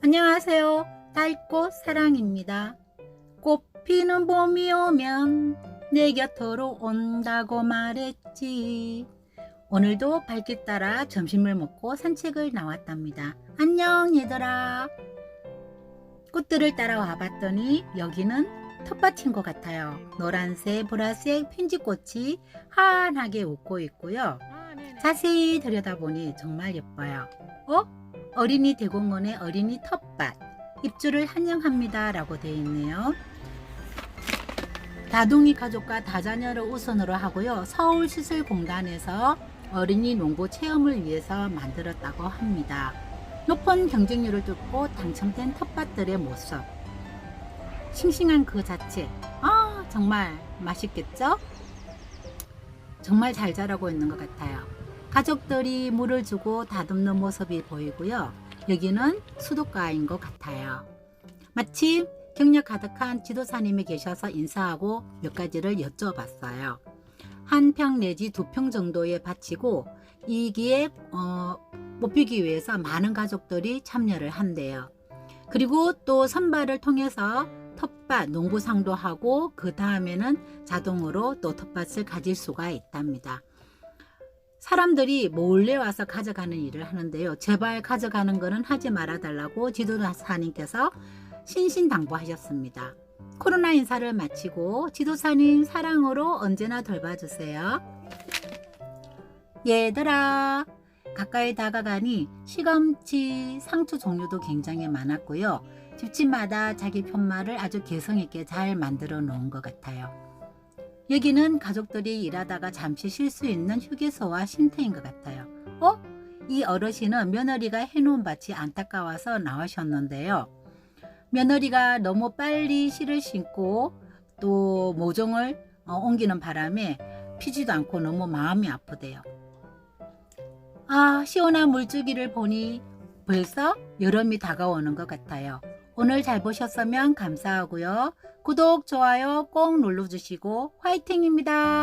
안녕하세요. 달꽃 사랑입니다. 꽃 피는 봄이 오면 내 곁으로 온다고 말했지. 오늘도 발길 따라 점심을 먹고 산책을 나왔답니다. 안녕 얘들아. 꽃들을 따라와 봤더니 여기는 텃밭인 것 같아요. 노란색, 보라색 펜지꽃이 환하게 웃고 있고요. 자세히 들여다보니 정말 예뻐요. 어? 어린이 대공원의 어린이 텃밭 입주를 환영합니다 라고 되어 있네요. 다둥이 가족과 다자녀를 우선으로 하고요. 서울시설공단에서 어린이 농구 체험을 위해서 만들었다고 합니다. 높은 경쟁률을 뚫고 당첨된 텃밭들의 모습. 싱싱한 그 자체. 아, 정말 맛있겠죠? 정말 잘 자라고 있는 것 같아요. 가족들이 물을 주고 다듬는 모습이 보이고요. 여기는 수도가인 것 같아요. 마침 경력 가득한 지도사님이 계셔서 인사하고 몇 가지를 여쭤봤어요. 한 평 내지 두 평 정도의 밭이고 이기에 어, 뽑히기 위해서 많은 가족들이 참여를 한대요. 그리고 또 선발을 통해서 텃밭 농구상도 하고 그 다음에는 자동으로 또 텃밭을 가질 수가 있답니다. 사람들이 몰래 와서 가져가는 일을 하는데요. 제발 가져가는 거는 하지 말아 달라고 지도사님께서 신신당부하셨습니다. 코로나 인사를 마치고 지도사님 사랑으로 언제나 돌봐주세요. 얘들아, 가까이 다가가니 시금치, 상추 종류도 굉장히 많았고요. 집집마다 자기 편말을 아주 개성있게 잘 만들어 놓은 것 같아요. 여기는 가족들이 일하다가 잠시 쉴 수 있는 휴게소와 쉼터인 것 같아요. 어? 이 어르신은 며느리가 해놓은 밭이 안타까워서 나오셨는데요. 며느리가 너무 빨리 실을 신고 또 모종을 어, 옮기는 바람에 피지도 않고 너무 마음이 아프대요. 아, 시원한 물주기를 보니 벌써 여름이 다가오는 것 같아요. 오늘 잘 보셨으면 감사하고요. 구독, 좋아요 꼭 눌러주시고 화이팅입니다.